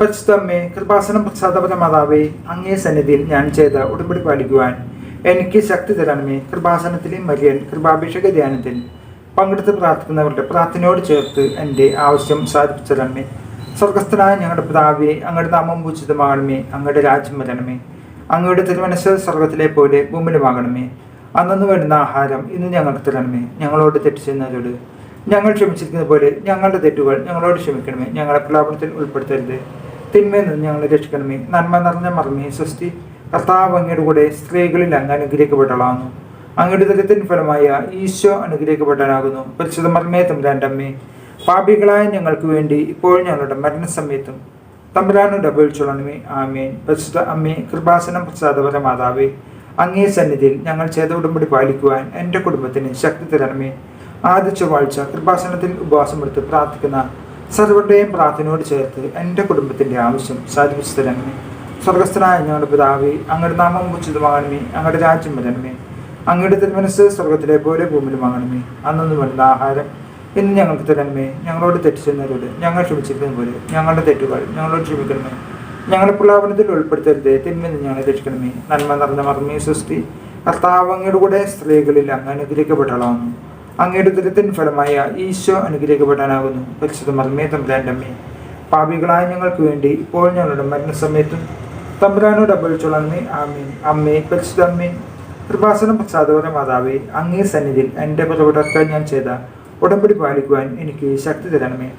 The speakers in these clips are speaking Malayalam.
പരിശുദ്ധമ്മേ കൃപാസനം പ്രസാദപര മാതാവേ അങ്ങേ സന്നിധിയിൽ ഞാൻ ചെയ്ത ഉടമ്പടി പാലിക്കുവാൻ എനിക്ക് ശക്തി തരണമേ. കൃപാസനത്തിലെ മരിയൻ കൃപാഭിഷേക ധ്യാനത്തിൽ പങ്കെടുത്ത് പ്രാർത്ഥിക്കുന്നവരുടെ പ്രാർത്ഥനയോട് ചേർത്ത് എന്റെ ആവശ്യം സാധിപ്പിച്ചു തരണമേ സ്വർഗസ്ഥനായ ഞങ്ങളുടെ പിതാവേ അങ്ങയുടെ നാമം പൂജിതമാകണമേ. അങ്ങയുടെ രാജ്യം വരണമേ. അങ്ങയുടെ തിരുമനസ് സ്വർഗത്തിലെ പോലെ ഭൂമിലുമാകണമേ അന്നു വരുന്ന ആഹാരം ഇന്ന് ഞങ്ങൾക്ക് തരണമേ. ഞങ്ങളോട് തെറ്റ് ചെയ്യുന്നവരോട് ഞങ്ങൾ ക്ഷമിച്ചിരിക്കുന്ന പോലെ ഞങ്ങളുടെ തെറ്റുകൾ ഞങ്ങളോട് ക്ഷമിക്കണമേ. ഞങ്ങളെ പ്രലാപനത്തിൽ ഉൾപ്പെടുത്തരുത്. തിന്മയിൽ നിന്ന് ഞങ്ങളെ രക്ഷിക്കണമേ. നന്മ നിറഞ്ഞ മറമേ സ്വസ്തി കർത്താവ് അങ്ങയുടെ കൂടെ സ്ത്രീകളിൽ അങ്ങ് അനുഗ്രഹിക്കപ്പെട്ടളാകുന്നു അങ്ങയുടെ ദുരിതത്തിന് ഫലമായ ഈശോ അനുഗ്രഹിക്കപ്പെട്ടനാകുന്നു പരിശുദ്ധ മർമ്മേ തമ്പുരാന്റെ അമ്മേ പാപികളായ ഞങ്ങൾക്ക് വേണ്ടി ഇപ്പോൾ ഞങ്ങളുടെ മരണസമയത്തും തമ്പുരാനോട് അപേക്ഷിച്ചോളണമേ ആമേൻ. പരിശുദ്ധ അമ്മേ കൃപാസനം പ്രസാദപര മാതാവേ അങ്ങേ സന്നിധിയിൽ ഞങ്ങൾ ചെയ്ത ഉടമ്പടി പാലിക്കുവാൻ എന്റെ കുടുംബത്തിന് ശക്തി തരണമേ. ആദ്യ ചൊവ്വാഴ്ച കൃപാസനത്തിൽ ഉപവാസമെടുത്ത് പ്രാർത്ഥിക്കുന്ന സർവരുടെയും പ്രാർത്ഥനയോട് ചേർത്ത് എന്റെ കുടുംബത്തിന്റെ ആവശ്യം സാധിപ്പിച്ചു തരണമേ. സ്വർഗസ്ഥനായ ഞങ്ങളുടെ പിതാവേ അങ്ങയുടെ നാമം ഉചിതമാകണമേ. അങ്ങയുടെ രാജ്യം വരണമേ. അങ്ങയുടെ തിരുമനസ് സ്വർഗത്തിലെ പോലെ ഭൂമിയിലുമാകണമേ അന്നൊന്ന് വേണ്ട ആഹാരം ഇന്ന് ഞങ്ങൾക്ക് തരണമേ. ഞങ്ങളോട് തെറ്റ് ഞങ്ങൾ ക്ഷമിച്ചിരിക്കുന്ന പോലെ ഞങ്ങളുടെ തെറ്റുകൾ ഞങ്ങളോട് ക്ഷമിക്കണമേ. ഞങ്ങളുടെ പ്രലാപനത്തിൽ ഉൾപ്പെടുത്തരുത് തിന്മെന്ന് ഞങ്ങളെ രക്ഷിക്കണമേ. നന്മ നിറഞ്ഞ മർമ്മീ സൃഷ്ടി. കർത്താവ് അങ്ങയുടെ കൂടെ സ്ത്രീകളിൽ അങ്ങ് അനുഗ്രഹിക്കപ്പെട്ടളാവുന്നു അങ്ങയുടെ ദുരിതത്തിന് ഫലമായ ഈശോ അനുഗ്രഹിക്കപ്പെടാനാകുന്നു. പരിശുദ്ധ മർമ്മേ പാപികളായ ഞങ്ങൾക്ക് വേണ്ടി ഇപ്പോൾ ഞങ്ങളുടെ മരണസമയത്തും തമ്പുരാനോട് അപേക്ഷിച്ചോളമ്മേ ആമീൻ. അമ്മേ പരിശുദ്ധ അമ്മേ കൃപാസനം പ്രസാദപര മാതാവേ അങ്ങേ സന്നിധിയിൽ എന്റെ പുറവിടക്കാൻ ഞാൻ ചെയ്ത ഉടമ്പടി പാലിക്കുവാൻ എനിക്ക് ശക്തി തരണമേ.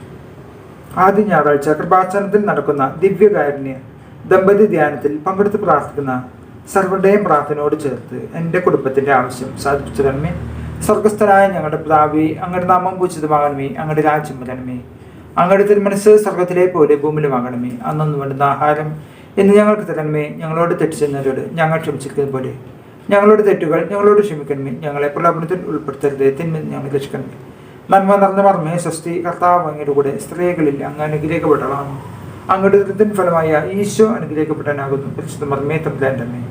ആദ്യ ഞായറാഴ്ച കൃപാസനത്തിൽ നടക്കുന്ന ദിവ്യകാരുണ്യ ദമ്പതി ധ്യാനത്തിൽ പങ്കെടുത്ത് പ്രാർത്ഥിക്കുന്ന സർവരുടെയും പ്രാർത്ഥനയോട് ചേർത്ത് എന്റെ കുടുംബത്തിന്റെ ആവശ്യം സാധിപ്പിച്ചു തരണമേ. സ്വർഗസ്ഥനായ ഞങ്ങളുടെ പിതാവി അങ്ങയുടെ നാമം പൂജിതമാകണമേ അങ്ങയുടെ രാജ്യം വരണമേ. അങ്ങയുടെ തിരുമനസ് സ്വർഗത്തിലെ പോലെ ഭൂമിയിലുമാകണമേ അന്നൊന്നു വേണ്ടുന്ന ആഹാരം എന്ന് ഞങ്ങൾക്ക് തരണമേ. ഞങ്ങളോട് തെറ്റ് ചെന്നവരോട് ഞങ്ങൾ ക്ഷമിച്ചിരിക്കുന്നത് പോലെ. ഞങ്ങളോട് തെറ്റുകൾ ഞങ്ങളോട് ക്ഷമിക്കണമേ. ഞങ്ങളെ പ്രലോഭനത്തിൽ ഉൾപ്പെടുത്തരുത്. തിന്മ ഞങ്ങൾ രക്ഷിക്കണമേ. നന്മ നിറഞ്ഞ മർമ്മേ സ്വസ്തി കർത്താവ് അങ്ങയുടെ കൂടെ സ്ത്രീകളിൽ അങ്ങ് അനുഗ്രഹിക്കപ്പെട്ടതാണ് അങ്ങയുടെ ദുരിതൻ ഫലമായ ഈശോ അനുഗ്രഹിക്കപ്പെട്ടാനാകുന്നു പരിശുദ്ധ മർമ്മേ തമ്പുരാന്റെ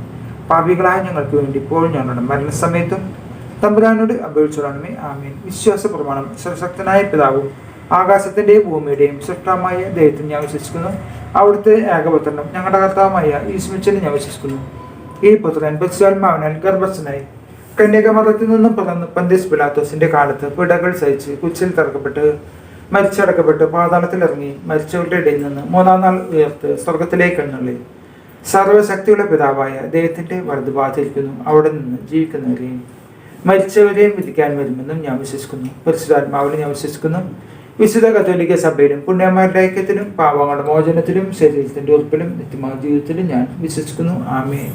പാപികളായ ഞങ്ങൾക്ക് വേണ്ടി ഇപ്പോൾ ഞങ്ങളുടെ മരണസമയത്തും തമ്പുരാനോട് അപേക്ഷിച്ചോളണമേ ആമീൻ. വിശ്വാസ പ്രമാണം സർവശക്തനായ പിതാവും ആകാശത്തിന്റെയും ഭൂമിയുടെയും സൃഷ്ടമായ ദൈവത്തിൽ ഞാൻ വിശ്വസിക്കുന്നു. അവിടുത്തെ ഏകപുത്രനും ഞങ്ങളുടെ കർത്താവുമായ ഈശ്മിച്ചനെ ഞാൻ വിശ്വസിക്കുന്നു. ഈ പുത്രൻ ബസ്വാത്മാവിനാൽ ഗർഭസ്ഥനായി. കന്യാകുമാരത്തിൽ നിന്നും പിറന്ന് പന്തീസ് പിലാത്തോസിന്റെ കാലത്ത് പിടകൾ സഹിച്ച് കുച്ചിൽ തറക്കപ്പെട്ട് മരിച്ചടക്കപ്പെട്ട് പാതാളത്തിൽ ഇറങ്ങി മരിച്ചവരുടെ ഇടയിൽ നിന്ന് മൂന്നാം നാൾ ഉയർത്ത് സ്വർഗത്തിലേക്ക് എണ്ണുള്ളി. സർവശക്തിയുള്ള പിതാവായ ദൈവത്തിന്റെ വലതുഭാഗത്തിരിക്കുന്നു അവിടെ നിന്ന് ജീവിക്കുന്നവരെയും മരിച്ചവരെയും വിധിക്കാൻ വരുമെന്നും ഞാൻ വിശ്വസിക്കുന്നു. പരിശുദ്ധാത്മാവിലും ഞാൻ വിശ്വസിക്കുന്നു. വിശുദ്ധ കത്തോലിക്ക സഭയിലും പുണ്യന്മാരുടെ ഐക്യത്തിലും പാവങ്ങളുടെ മോചനത്തിലും ശരീരത്തിന്റെ ഉറപ്പിലും നിത്യമായ ജീവിതത്തിലും ഞാൻ വിശ്വസിക്കുന്നു. ആമേ